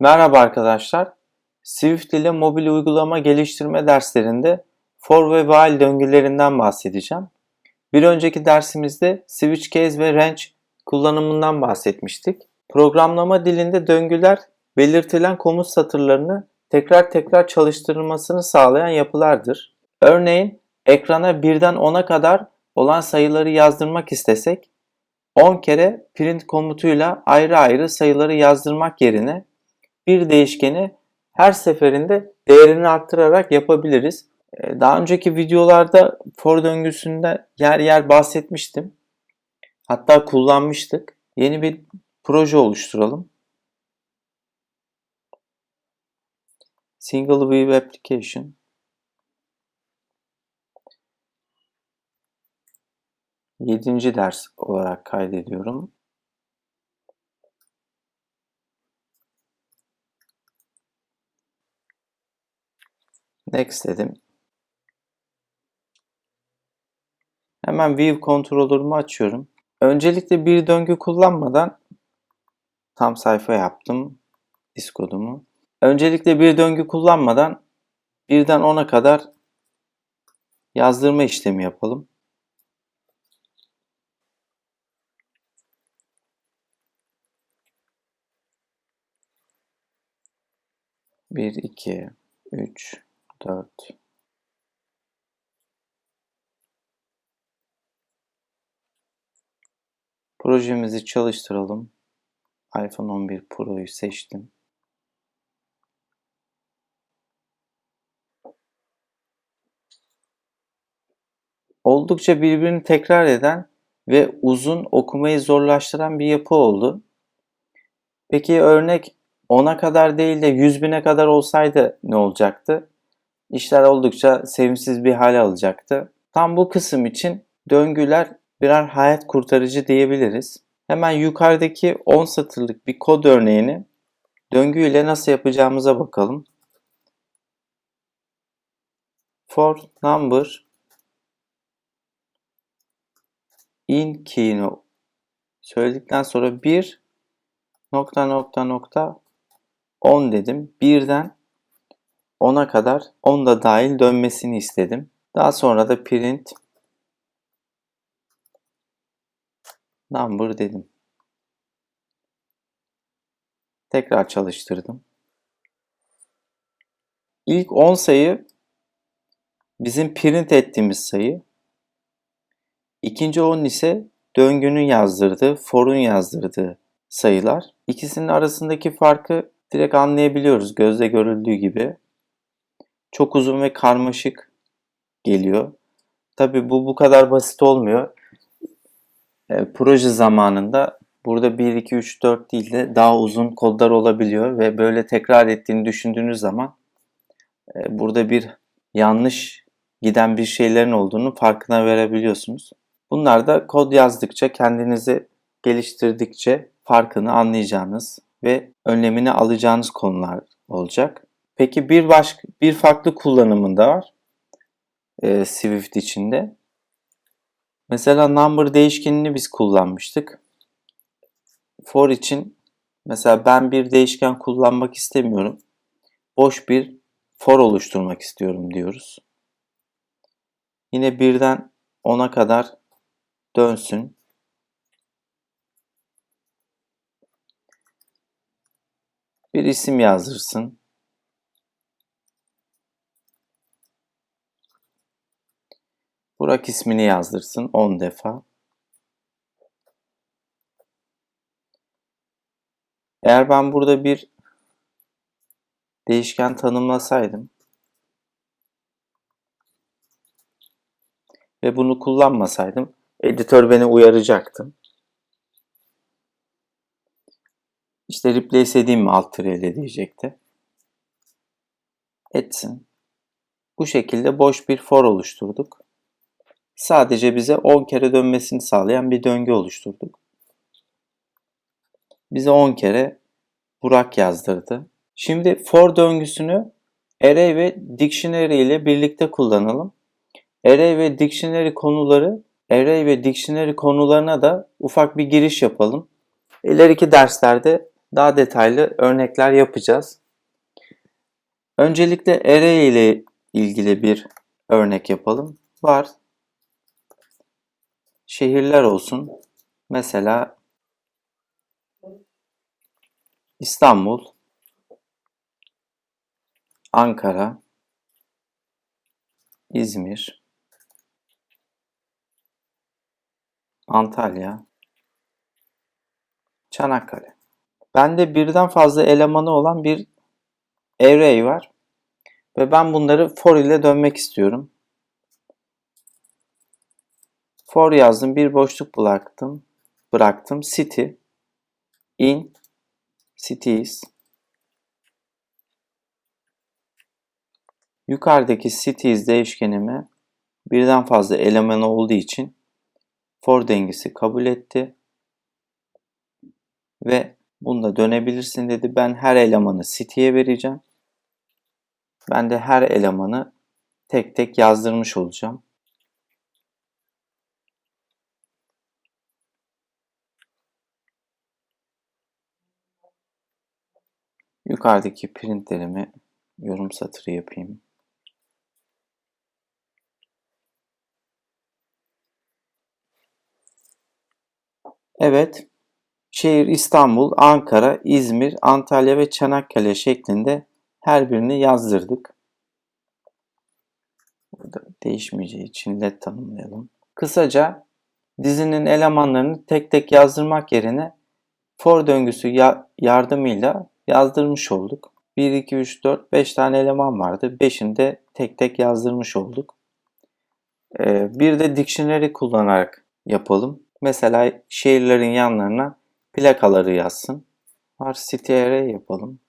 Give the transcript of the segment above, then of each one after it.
Merhaba arkadaşlar. Swift ile mobil uygulama geliştirme derslerinde for ve while döngülerinden bahsedeceğim. Bir önceki dersimizde switch case ve range kullanımından bahsetmiştik. Programlama dilinde döngüler belirtilen komut satırlarını tekrar tekrar çalıştırılmasını sağlayan yapılardır. Örneğin ekrana birden 10'a kadar olan sayıları yazdırmak istesek 10 kere print komutuyla ayrı ayrı sayıları yazdırmak yerine bir değişkeni her seferinde değerini arttırarak yapabiliriz. Ee, Daha önceki videolarda for döngüsünde yer yer bahsetmiştim. Hatta kullanmıştık. Yeni bir proje oluşturalım. Single View Application. Yedinci ders olarak kaydediyorum. Next dedim. Hemen View Controller'ımı açıyorum. Öncelikle bir döngü kullanmadan tam sayfa yaptım diskodumu. Öncelikle bir döngü kullanmadan birden 10'a kadar yazdırma işlemi yapalım. Bir, iki, üç, dört, Projemizi çalıştıralım. iPhone 11 Pro'yu seçtim. Oldukça birbirini tekrar eden ve uzun okumayı zorlaştıran bir yapı oldu. Peki örnek 10'a kadar değil de 100 bine kadar olsaydı ne olacaktı? İşler oldukça sevimsiz bir hale alacaktı. Tam bu kısım için döngüler birer hayat kurtarıcı diyebiliriz. Hemen yukarıdaki 10 satırlık bir kod örneğini döngüyle nasıl yapacağımıza bakalım. For number in key'ini söyledikten sonra bir nokta nokta nokta 10 dedim. Birden 10'a kadar 10 da dahil dönmesini istedim. Daha sonra da print number dedim. Tekrar çalıştırdım. İlk 10 sayı bizim print ettiğimiz sayı. İkinci 10 ise döngünün yazdırdığı, for'un yazdırdığı sayılar. İkisinin arasındaki farkı direkt anlayabiliyoruz gözle görüldüğü gibi. Çok uzun ve karmaşık geliyor. Tabi bu bu kadar basit olmuyor. E, proje zamanında burada 1, 2, 3, 4 değil de daha uzun kodlar olabiliyor ve böyle tekrar ettiğini düşündüğünüz zaman e, burada bir yanlış giden bir şeylerin olduğunu farkına verebiliyorsunuz. Bunlar da kod yazdıkça kendinizi geliştirdikçe farkını anlayacağınız ve önlemini alacağınız konular olacak. Peki bir başka bir farklı kullanımında var e, Swift içinde. Mesela number değişkenini biz kullanmıştık. For için mesela ben bir değişken kullanmak istemiyorum. Boş bir for oluşturmak istiyorum diyoruz. Yine birden 10'a kadar dönsün. Bir isim yazdırsın. Burak ismini yazdırsın 10 defa. Eğer ben burada bir değişken tanımlasaydım ve bunu kullanmasaydım editör beni uyaracaktı. İşte replace edeyim mi alt ile diyecekti. Etsin. Bu şekilde boş bir for oluşturduk. Sadece bize 10 kere dönmesini sağlayan bir döngü oluşturduk. Bize 10 kere Burak yazdırdı. Şimdi for döngüsünü array ve dictionary ile birlikte kullanalım. Array ve dictionary konuları, array ve dictionary konularına da ufak bir giriş yapalım. İleriki derslerde daha detaylı örnekler yapacağız. Öncelikle array ile ilgili bir örnek yapalım. Var. Şehirler olsun. Mesela İstanbul, Ankara, İzmir, Antalya, Çanakkale. Bende birden fazla elemanı olan bir array var. Ve ben bunları for ile dönmek istiyorum. For yazdım. Bir boşluk bıraktım. Bıraktım. City in cities Yukarıdaki cities değişkenime birden fazla elemanı olduğu için for dengesi kabul etti. Ve bunda dönebilirsin dedi. Ben her elemanı city'ye vereceğim. Ben de her elemanı tek tek yazdırmış olacağım. Yukarıdaki printlerimi yorum satırı yapayım. Evet, şehir İstanbul, Ankara, İzmir, Antalya ve Çanakkale şeklinde her birini yazdırdık. Burada değişmeyeceği için led tanımlayalım. Kısaca dizinin elemanlarını tek tek yazdırmak yerine for döngüsü ya yardımıyla yazdırmış olduk. 1, 2, 3, 4, 5 tane eleman vardı. 5'ini de tek tek yazdırmış olduk. Ee, bir de dictionary kullanarak yapalım. Mesela şehirlerin yanlarına plakaları yazsın. Var array yapalım.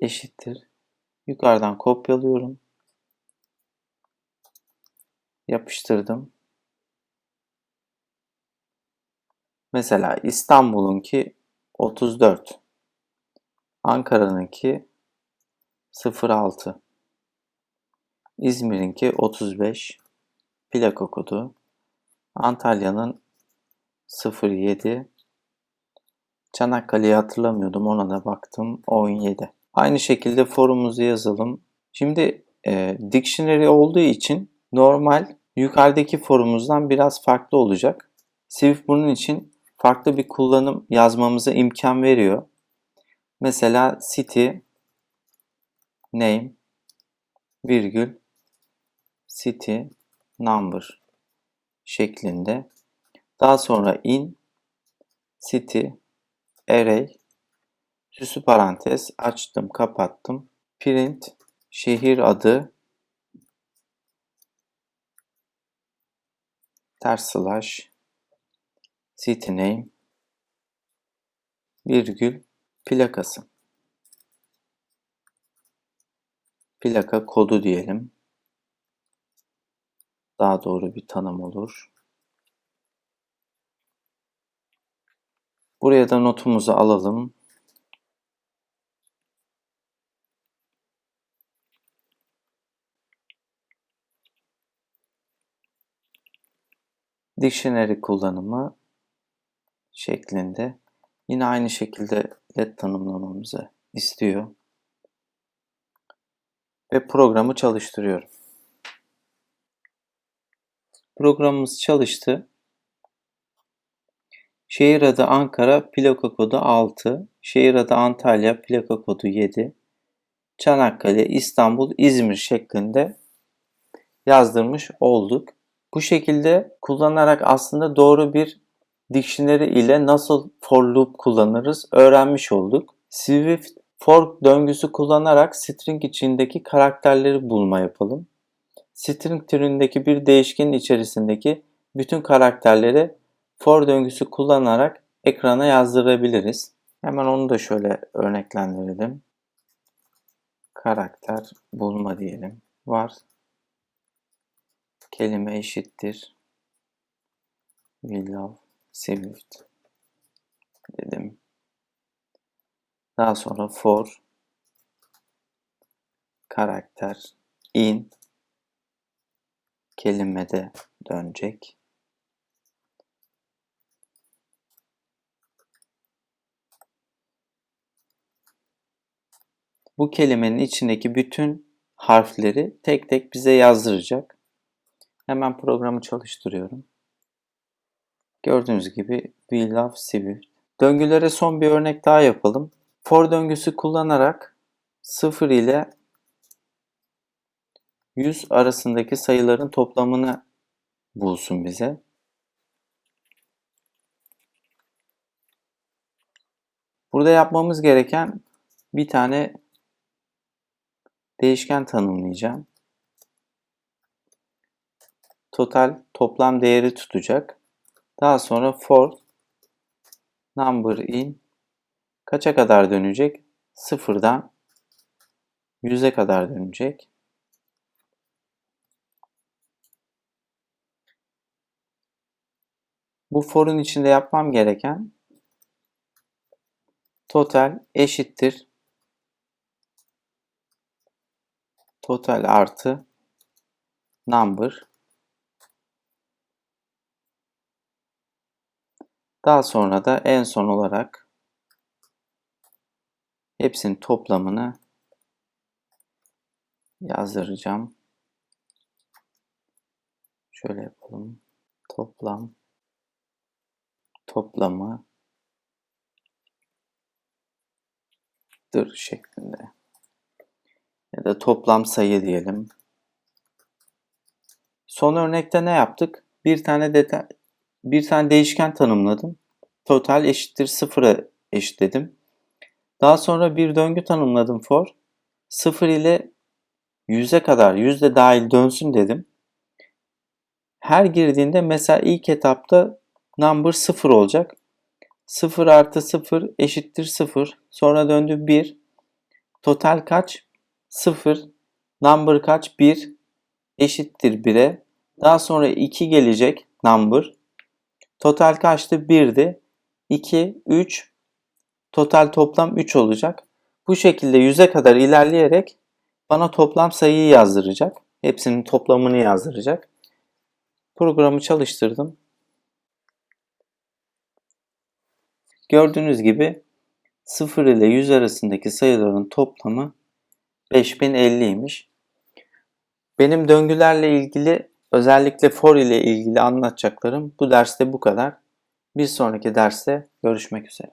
Eşittir. Yukarıdan kopyalıyorum. Yapıştırdım. Mesela İstanbul'unki 34. Ankara'nınki 06. İzmir'inki 35. Plaka kodu. Antalya'nın 07. Çanakkale'yi hatırlamıyordum. Ona da baktım. 17. Aynı şekilde forumuzu yazalım. Şimdi e, dictionary olduğu için normal yukarıdaki forumuzdan biraz farklı olacak. Swift bunun için farklı bir kullanım yazmamıza imkan veriyor. Mesela city name virgül city number şeklinde. Daha sonra in city array süsü parantez açtım kapattım. Print şehir adı ters slash city name virgül plakası. Plaka kodu diyelim. Daha doğru bir tanım olur. Buraya da notumuzu alalım. Dictionary kullanımı şeklinde yine aynı şekilde led tanımlamamızı istiyor. Ve programı çalıştırıyorum. Programımız çalıştı. Şehir adı Ankara, plaka kodu 6. Şehir adı Antalya, plaka kodu 7. Çanakkale, İstanbul, İzmir şeklinde yazdırmış olduk. Bu şekilde kullanarak aslında doğru bir dictionary ile nasıl for loop kullanırız öğrenmiş olduk. Swift for döngüsü kullanarak string içindeki karakterleri bulma yapalım. String türündeki bir değişkenin içerisindeki bütün karakterleri for döngüsü kullanarak ekrana yazdırabiliriz. Hemen onu da şöyle örneklendirelim. Karakter bulma diyelim. Var kelime eşittir we love Swift dedim. Daha sonra for karakter in kelimede dönecek. Bu kelimenin içindeki bütün harfleri tek tek bize yazdıracak. Hemen programı çalıştırıyorum. Gördüğünüz gibi We Love Swift. Döngülere son bir örnek daha yapalım. For döngüsü kullanarak 0 ile 100 arasındaki sayıların toplamını bulsun bize. Burada yapmamız gereken bir tane değişken tanımlayacağım. Total toplam değeri tutacak. Daha sonra for number in kaça kadar dönecek? Sıfırdan 100'e kadar dönecek. Bu for'un içinde yapmam gereken total eşittir total artı number daha sonra da en son olarak hepsinin toplamını yazdıracağım. Şöyle yapalım. Toplam toplamı dır şeklinde. Ya da toplam sayı diyelim. Son örnekte ne yaptık? Bir tane detay, bir tane değişken tanımladım. Total eşittir sıfıra eşitledim. Daha sonra bir döngü tanımladım for. 0 ile 100'e kadar yüzde dahil dönsün dedim. Her girdiğinde mesela ilk etapta number 0 olacak. 0 artı 0 eşittir 0. Sonra döndü 1. Total kaç? 0. Number kaç? 1 eşittir 1'e. Daha sonra 2 gelecek number. Total kaçtı? 1'di. 2, 3. Total toplam 3 olacak. Bu şekilde 100'e kadar ilerleyerek bana toplam sayıyı yazdıracak. Hepsinin toplamını yazdıracak. Programı çalıştırdım. Gördüğünüz gibi 0 ile 100 arasındaki sayıların toplamı 5050'ymiş. Benim döngülerle ilgili özellikle for ile ilgili anlatacaklarım bu derste bu kadar. Bir sonraki derste görüşmek üzere.